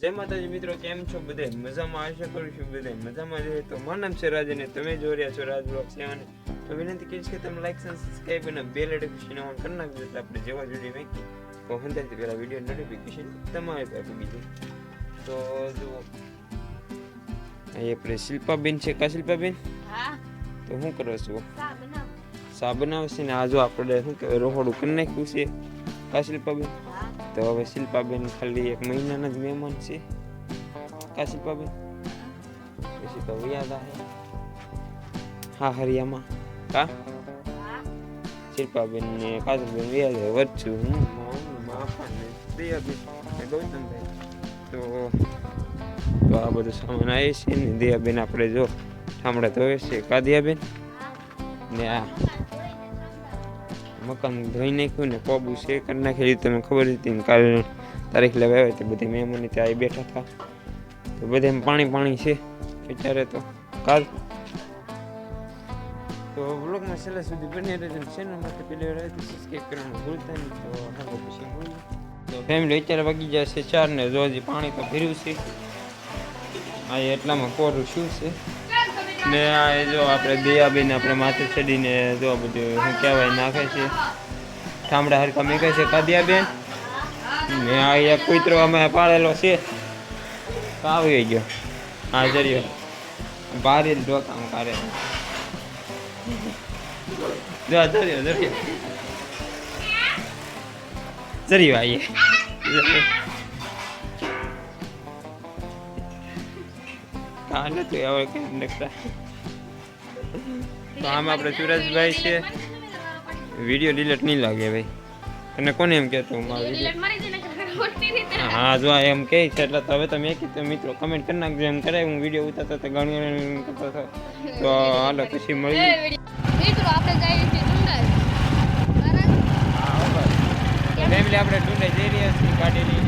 જય માતાજી મિત્રો કેમ છો બધે? મજામાં આશા કરું છું બધે મજામાં છે તો મારું નામ છે રાજ અને તમે જોઈ રહ્યા છો રાજ બ્લોગ સેવન તો વિનંતી કરીશ કે તમે લાઈક અને સબસ્ક્રાઈબ અને બેલ નોટિફિકેશન ઓન કરી નાખજો એટલે આપણે જેવા જોડી મેકી તો હંધાથી પહેલાં વીડિયો નોટિફિકેશન તમારી પાસે બીજું તો જુઓ. અહીં આપણે શિલ્પાબેન છે કા શિલ્પાબેન? હા. તો શું કરો છો સા બનાવ. સા બનાવશે ને આ જો આપણે શું કહેવાય રોહોડું કરી નાખ્યું છે. કા શિલ્પાબેન? તો હવે શિલ્પાબેન ખાલી એક મહિનાના જ મહેમાન છે. કા શિલ્પાબેન? પછી તો યાદ આવે હા, હરિયામાં. કા? શિલ્પાબેન ને કાજલબેન આવે વચ્ચું હું માફા ને દયાબેન તો તો આ બધું સામાન આવે છે ને, દયાબેન આપણે જો ઠામડા ધોવે છે કાદિયાબેન ને આ. મકાન ધોઈ નાખ્યું ને કોબુ છે કરી નાખેલી. તમે ખબર હતી ને કાલે તારીખ લેવા આવ્યા તે બધી મહેમાન ત્યાં આવી બેઠા હતા. તો બધે પાણી પાણી છે વિચારે તો. કાલ. તો બ્લોગમાં છેલ્લા સુધી બની રહેજો ચેનલ માટે. પેલી વાર સબસ્ક્રાઈબ કરવાનું ભૂલતા નહીં. તો હાલો પછી તો ફેમિલી અત્યારે વાગી જશે ચાર ને જો હજી પાણી તો ભર્યું છે. આ એટલામાં કોરું શું છે? ને આ જો આપણે દયાબેન આપણે માથે ચડીને જો બધું શું કહેવાય, નાખે છે. ઠામડા હરકા મેકે છે કાદિયાબેન ને આ એક કૂતરો અમે પાડેલો છે. આવી ગયો હા જરિયો ભારે ડોકામ કરે જો જરિયો જરીયો જરીયો આવીએ હા નથી હવે કેમ નકતા તો આમ આપણે સુરજભાઈ છે. વીડિયો ડિલેટ નહીં લાગે ભાઈ. અને કોને એમ કહેતો હું મારો વીડિયો હા જો એમ કહે છે એટલે હવે તમે કીધું મિત્રો કમેન્ટ કરી નાખજો એમ કરે હું વીડિયો ઉતારતો તો ઘણી કરતો હતો. તો હાલો પછી મળી મિત્રો આપણે જઈએ છીએ ડુંગર. ફેમિલી આપણે ડુંગર જઈ રહ્યા છીએ ગાડીની.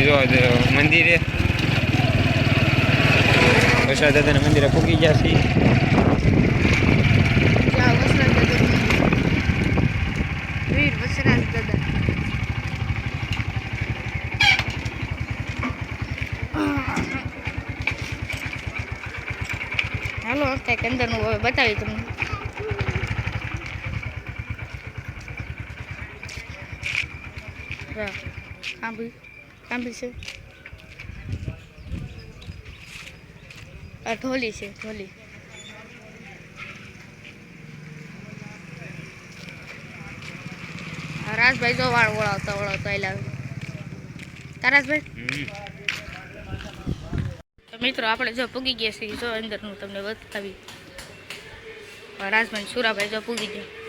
ભૂગી ગયા છીએ જો જ મંદિરે વરસાદ દાદાના મંદિરે ભૂગી ગયા છીએ જાઓ વસરાજ દાદા વીર વસરાજ દાદા હાલો કંઈક અંદરનું હવે બતાવી તમને હા કાંબી છે. આ ઢોલી છે ઢોલી. રાજભાઈ જો વાળ વળાવતા ઓળાવતા આયલા તારાજભાઈ મિત્રો આપણે જો પૂગી ગયા છીએ જો અંદરનું તમને બતાવી. રાજભાઈ સુરાભાઈ જો પૂગી ગયા.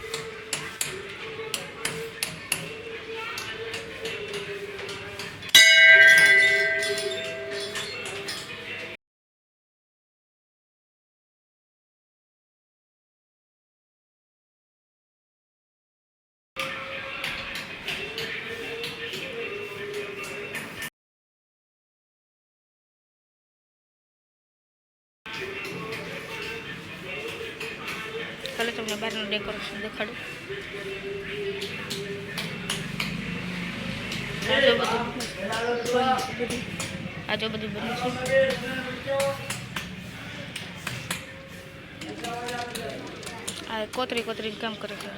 તમને બહારનું ડેકોરેશન દેખાડું. આજો બધું બન્યું છે. આ કોતરી કોતરી કામ કરે છે.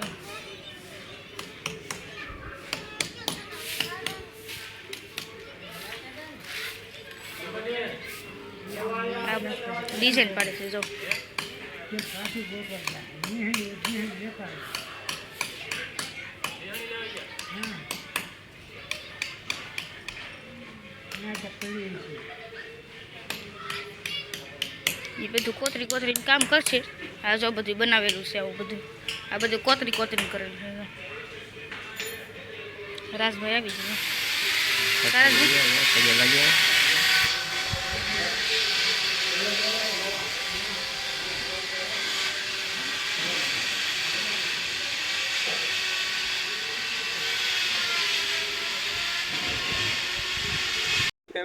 ડિઝાઇન પાડે છે, જો. के काफ़ी वो कर जाए ये है ये ये है ये कर हाँ मैं चक्कर એ બધું કોતરી કોતરીને કામ કરશે આ જો બધું બનાવેલું છે આવું બધું આ બધું કોતરી કોતરીને કરેલું છે રાજભાઈ આવી ગયો રાજભાઈ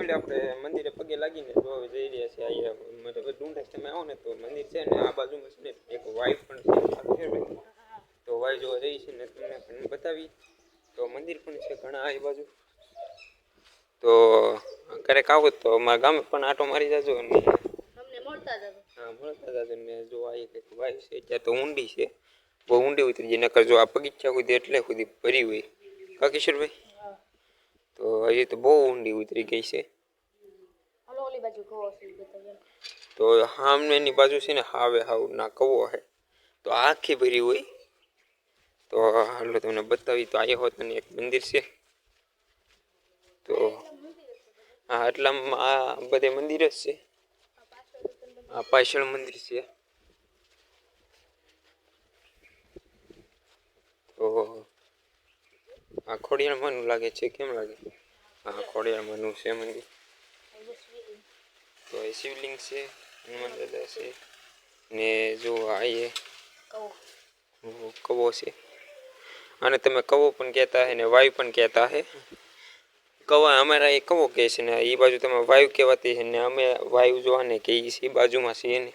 ફેમિલી આપણે મંદિરે પગે લાગીને જોવા જઈ રહ્યા છે અહીંયા મતલબ ડુંડાસ તમે આવો ને તો મંદિર છે ને આ બાજુમાં છે ને એક વાઈફ પણ છે તો વાઈ જોવા જઈ છે ને તમને પણ બતાવી. તો મંદિર પણ છે ઘણા આ બાજુ. તો ક્યારેક આવો તો અમારા ગામે પણ આટો મારી જાજો અને મળતા હા મળતા જાજો ને જો આ એક વાઈફ છે ત્યાં તો ઊંડી છે. બહુ ઊંડી ઉતરી જાય નકર જો આ બગીચા સુધી એટલે સુધી ભરી હોય. કા કિશોરભાઈ? તો હજી તો બહુ ઊંડી ઉતરી ગઈ છે હલો ઓલી બાજુ કહો છે બતાવ્યો તો સામેની બાજુ છે ને હાવે હાવ ના કવો હે. તો આખી ભરી હોય. તો હાલો તમને બતાવી, તો આ હોત એક મંદિર છે. તો હા એટલામાં આ બધે મંદિર જ છે. આ પાછળ મંદિર છે. તો આ ખોડિયાળમાંનું લાગે છે, કેમ લાગે? હા ખોડિયાળમાંનું છે મંદિર. તો એ શિવલિંગ છે. હનુમાન દાદા છે ને જો આ એ કહો કવો છે અને તમે કવો પણ કહેતા હે ને વાયુ પણ કહેતા હે કવા અમારા એ કવો કહે છે ને એ બાજુ તમે વાયુ કહેવાતી છે ને અમે વાયુ જો આને કહીએ છીએ એ બાજુમાં છીએ ને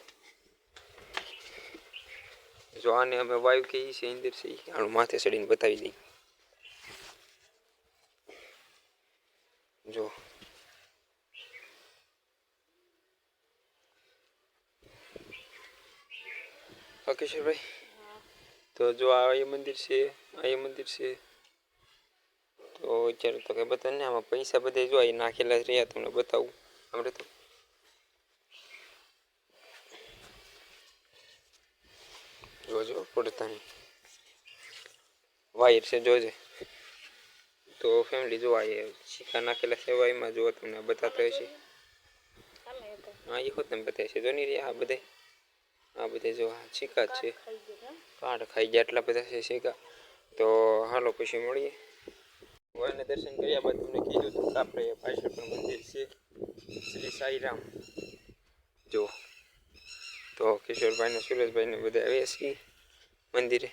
જો આને અમે વાયુ કહીએ છીએ અંદર છે ઈ આનું માથે ચડીને બતાવી દઈ જો હા કિશોરભાઈ તો જો આ એ મંદિર છે આ એ મંદિર છે. તો અત્યારે તો કંઈ બતા ને આમાં પૈસા બધે જો અહીં નાખેલા રહ્યા તમને બતાવું. આપણે તો જોજો પડતાની. વાયર છે જોજે તો ફેમિલી જો આ સિક્કા નાખેલા છે વાયમાં જો તમને બતાતા હશે છે. હા એ હોત તમે બતાવે છે જો નહીં રહ્યા આ બધે આ બધે જો સિક્કા છે. કાઢ ખાઈ ગયા એટલા બધા છે શેકા તો હાલો પછી મળીએ. ભગવાનને દર્શન કર્યા બાદ તમને કીધું હતું આપણે પાછળ મંદિર છે. શ્રી સાઈરામ. જો. તો કિશોરભાઈને સુરજભાઈને બધા આવ્યા છીએ મંદિરે.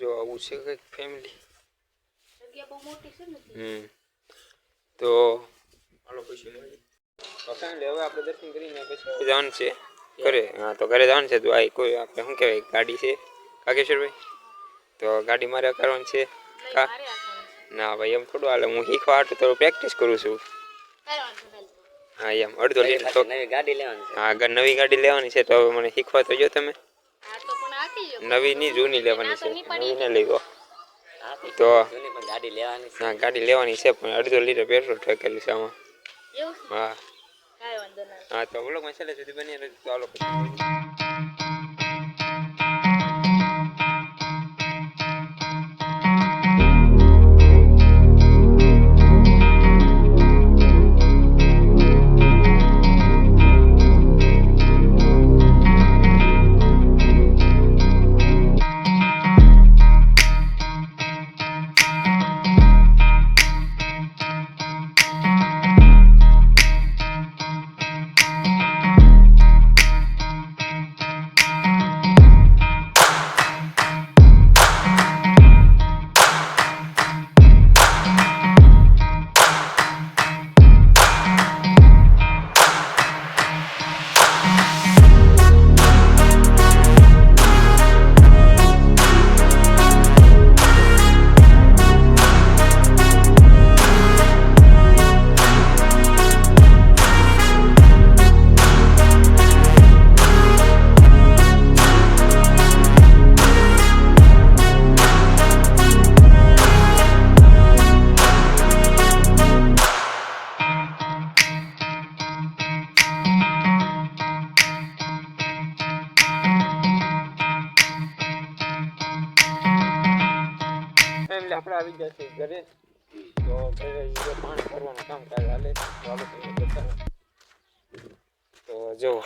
જો આવું છે કંઈક ફેમિલી જગ્યા બહુ મોટી છે ને હમ તો હાલો પછી મળીએ તો ફેમિલી હવે આપણે દર્શન કરીને પછી જવાનું છે ઘરે હા તો ઘરે જવાનું છે તો આ કોઈ આપણે શું કહેવાય ગાડી છે કાકેશ્વરભાઈ તો ગાડી મારે કરવાની છે કા મારે આપવાનું ના ભાઈ એમ થોડું હાલે હું શીખવા હાટું થોડું પ્રેક્ટિસ કરું છું છે કાંઈ વાંધો નહીં હા એમ અડધો લીટર તો નવી ગાડી લેવાની છે હા આગળ નવી ગાડી લેવાની છે તો હવે મને શીખવા તો જો તમે આ તો પણ આકી જો નવી ની જૂની લેવાની છે. નવી ને લઈ દો તો તો જૂની પણ ગાડી લેવાની છે. હા ગાડી લેવાની છે પણ અડધો લીટર પેટ્રોલ ઠેકેલું છે આમાં. હા. કાંઈ વાંધો નહીં હા તો બોલો મસાલા સુધી બની. ચાલો આવી ગયા ઘરે તો ઘરે પાણી ભરવાનું કામકાજ હાલે. તો આપણે તમને બતાવું તો જો.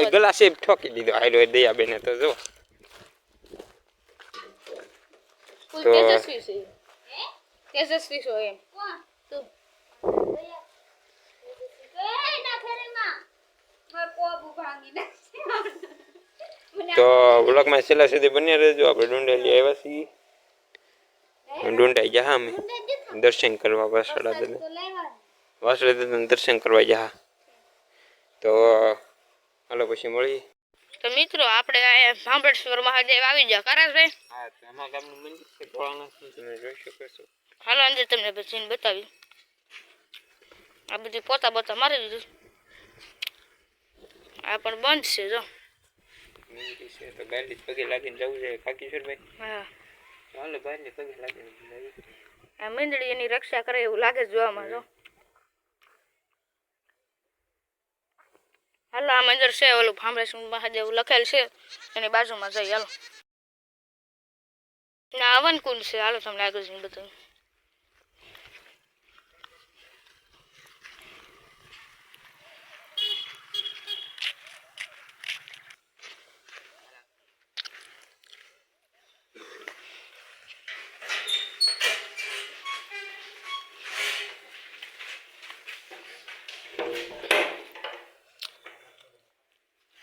એ ગ્લાસે ઠોકી દીધો. આયલો દયા બેને તો જો. તો- તેજસ્વી છે. તેજસ્વી છો એમ. તું બ્લોગમાં છેલ્લા સુધી બન્યા રહેજો. આપણે ડુંડેલી આવ્યા છીએ. ડુંડાઈ જા અમે. દર્શન કરવા વાસળા દાદા વાસળા દાદાને દર્શન કરવા જા તો હાલો પછી મળીએ. તો મિત્રો આપણે આ ભાંભેશ્વર મહાદેવ આવી ગયા. કરાશભાઈ હા અમારા ગામનું મંદિર છે ભોળાનાથનું તમે જોઈ શકો છો. હાલો અંદર તમને પછી બતાવી. આ બધી પોતા બોતા મારી દીધું. આ પણ બંધ છે જો. મંદિર છે તો ગાડી પગે લાગીને જવું છે કાકીશ્વરભાઈ હા. હાલો બહારને પગે લાગીને આ મીંદડી એની રક્ષા કરે એવું લાગે જોવામાં જો. હાલો આ મંદિર છે ઓલું ભાંભરેશ્વર મહાદેવ લખેલ છે એની બાજુમાં જઈ હાલો. ના હવન કુંડ છે હાલો તમને આગળ જઈને બતાવું.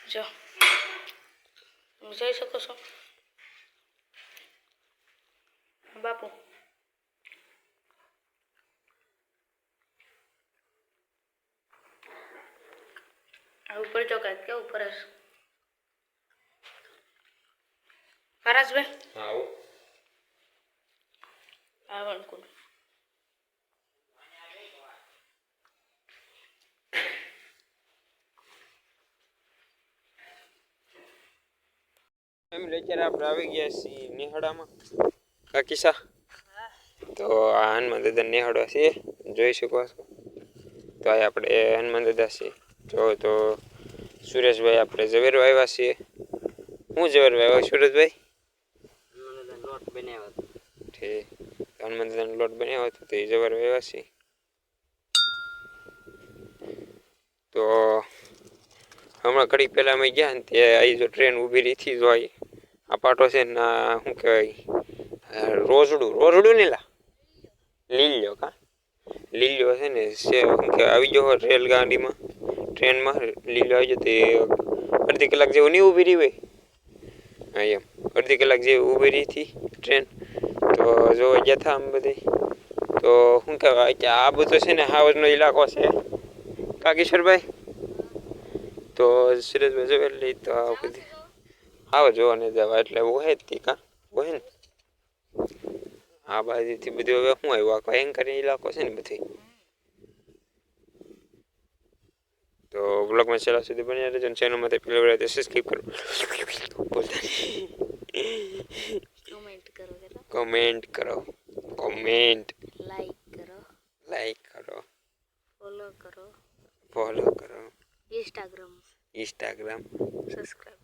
જો. તમે જઈ શકો છો. બાપુ. ઉપર જો કાંઈક કેવું ફરસ. ફરાસભાઈ હા આવણ આ ફેમિલી અત્યારે આપણે આવી ગયા છીએ નેહડામાં. કાકીસા તો આ હનુમાન દાદા નિહાળવા છીએ જોઈ શકો છો. તો આ આપણે હનુમાન દાદા છીએ જો તો સુરેશભાઈ આપણે ઝવેરો આવ્યા છીએ. હું ઝવેરભાઈ આવ્યો? સુરેશભાઈ? લોટ બનાવ્યો ઠીક. હનુમાન દાદાનો લોટ બનાવ્યો હતો તો એ ઝવેરો આવ્યા છીએ તો હમણાં ઘડી પહેલાં અમે ગયા ને તે અહીં જો ટ્રેન ઊભી રહી હતી જો અહીં આ પાટો છે ને આ શું કહેવાય આ રોજડું રોજડું ને લા લીલ્યો કા લીલ્યો છે ને છે શું કે આવી ગયો હોય રેલગાડીમાં ટ્રેનમાં લીલ્યો આવી જતો એ અડધી કલાક જેવું નહીં ઊભી રહી હોય હા એમ અડધી કલાક જેવી ઊભી રહી હતી ટ્રેન તો જોવા ગયા હતા આમ બધી તો શું કહેવાય કે આ બધો છે ને હાવજનો ઇલાકો છે કાકીશ્વરભાઈ તો સુરેશભાઈ જોઈ લઈ તો આ બધી આવો જોવા ને જવા એટલે વહે જ તી કા વહે ને? આ બાજુથી બધું હવે શું આવ્યું? આ ભયંકર ઇલાકો છે ને બધી. તો બ્લોગમાં છેલ્લા સુધી બન્યા રહેજો ચેનલમાં તે પેલી વાર સબસ્ક્રાઈબ કરો. બોલતા કમેન્ટ કરો જરા. કમેન્ટ કરો. કોમેન્ટ લાઈક કરો. લાઈક કરો. ફોલો કરો. ફોલો કરો. ઇન્સ્ટાગ્રામ ઇન્સ્ટાગ્રામ સબસ્ક્રાઈબ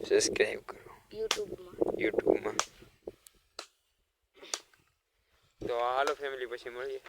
કરો. સબસ્ક્રાઈબ કરો યુટ્યુબમાં યુટ્યુબમાં તો હાલો ફેમિલી પછી મળીએ.